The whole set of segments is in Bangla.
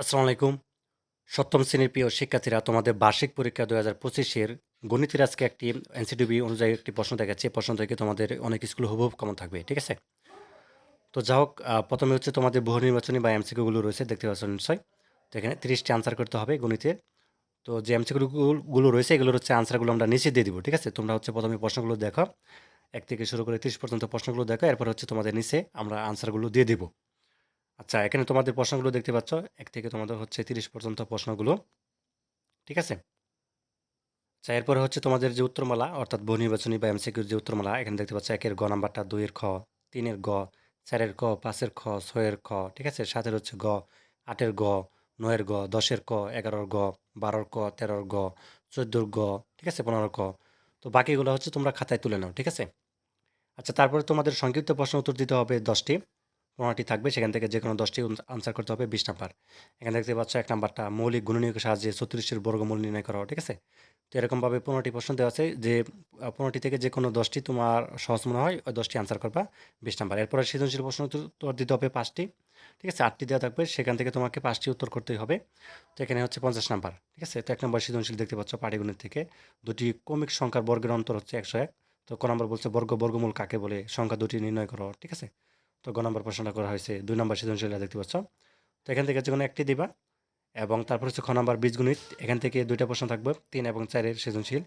আসসালামু আলাইকুম। সপ্তম শ্রেণির প্রিয় শিক্ষার্থীরা, তোমাদের বার্ষিক পরীক্ষা দু হাজার পঁচিশের গণিতের আজকে একটি এনসিডিবি অনুযায়ী একটি প্রশ্ন দেখাচ্ছে। প্রশ্ন থেকে তোমাদের অনেক স্কুল হুবহুব কমন থাকবে, ঠিক আছে? তো যা হোক প্রথমে হচ্ছে তোমাদের বহু নির্বাচনী বা এমসিকিউগুলো রয়েছে, দেখতে পাচ্ছ নিশ্চয় তো এখানে তিরিশটি আনসার করতে হবে গণিতের তো যে এমসিকিউগুলো রয়েছে, এগুলোর হচ্ছে আনসারগুলো আমরা নিচে দিয়ে দিব, ঠিক আছে? তোমরা হচ্ছে প্রথমে প্রশ্নগুলো দেখো। এক থেকে শুরু করে তিরিশ পর্যন্ত প্রশ্নগুলো দেখো, এরপর হচ্ছে তোমাদের নিচে আমরা আনসারগুলো দিয়ে দিব। আচ্ছা এখানে তোমাদের প্রশ্নগুলো দেখতে পাচ্ছ। এক থেকে তোমাদের হচ্ছে তিরিশ পর্যন্ত প্রশ্নগুলো। ঠিক আছে? আচ্ছা এরপরে হচ্ছে তোমাদের যে উত্তরমালা, অর্থাৎ বহু নির্বাচনী বা এমসিকিউর যে উত্তরমালা, এখানে দেখতে পাচ্ছ একের গ, নাম্বারটা দুইয়ের খ, তিনের গ, চারের ক, পাঁচের খ, ছয়ের খ, ঠিক আছে? সাতের হচ্ছে গ, আটের গ, নয়ের গ, দশের ক, এগারোর গ, বারোর ক, তেরোর গ, চোদ্দোর গ, ঠিক আছে? পনেরোর ক। তো বাকিগুলো হচ্ছে তোমরা খাতায় তুলে নাও, ঠিক আছে? আচ্ছা তারপরে তোমাদের সংক্ষিপ্ত প্রশ্ন উত্তর দিতে হবে দশটি। পনেরোটি থাকবে। সেখান থেকে যে কোনো দশটি আনসার করতে হবে বিশ নাম্বার। এখানে দেখতে পাচ্ছ এক নাম্বারটা মৌলিক গুণনীয়কের সাহায্যে ছত্রিশের বর্গমূল নির্ণয় করা, ঠিক আছে? তো এরকমভাবে পনেরোটি প্রশ্ন দেওয়া আছে যে পনেরোটি থেকে যে কোনো দশটি তোমার সহজ মনে হয়, ওই দশটি আনসার করবা বিশ নাম্বার। এরপরে সৃজনশীল প্রশ্ন উত্তর দিতে হবে পাঁচটি, ঠিক আছে? আটটি দেওয়া থাকবে, সেখান থেকে তোমাকে পাঁচটি উত্তর করতেই হবে। তো এখানে হচ্ছে পঞ্চাশ নাম্বার, ঠিক আছে? তো এক নম্বর সৃজনশীল দেখতে পাচ্ছ পাটিগুণের থেকে। দুটি কমিক সংখ্যার বর্গের অন্তর হচ্ছে একশো এক। তো ক নম্বর বলছে বর্গ, বর্গমূল কাকে বলে? সংখ্যা দুটি নির্ণয় করো, ঠিক আছে? তো গ নম্বর প্রশ্নটা করা হয়েছে, দুই নম্বর সৃজনশীলটা দেখতে পাচ্ছ। তো এখান থেকে যে কোনো একটি দিবা এবং তারপর হচ্ছে খ নম্বর বীজগণিত, এখান থেকে দুইটা প্রশ্ন থাকবে, তিন এবং চারের সৃজনশীল।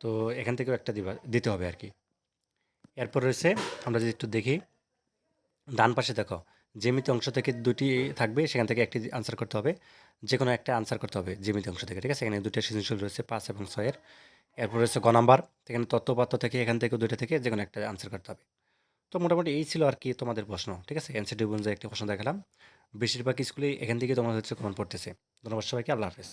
তো এখান থেকেও একটা দিবা, দিতে হবে আর কি। এরপর রয়েছে, আমরা যদি একটু দেখি, ডান পাশে দেখো, জ্যামিতি অংশ থেকে দুটি থাকবে, সেখান থেকে একটি আনসার করতে হবে যে কোনো একটা আনসার করতে হবে জ্যামিতি অংশ থেকে, ঠিক আছে? এখানে দুটো সৃজনশীল রয়েছে, পাঁচ এবং ছয়ের। এরপর রয়েছে গ নাম্বার, এখানে তত্ত্বপাত্র থেকে, এখান থেকে দুইটা থেকে যে কোনো একটা আনসার করতে হবে। তো মোটামুটি এই ছিল আর কি তোমাদের প্রশ্ন, ঠিক আছে? এনসিটি অনুযায়ী একটি প্রশ্ন দেখালাম। বেশিরভাগ স্কুলেই এখান থেকে তোমাদের হচ্ছে কমন পড়তেছে। ধন্যবাদ সবাইকে, আল্লাহ হাফেজ।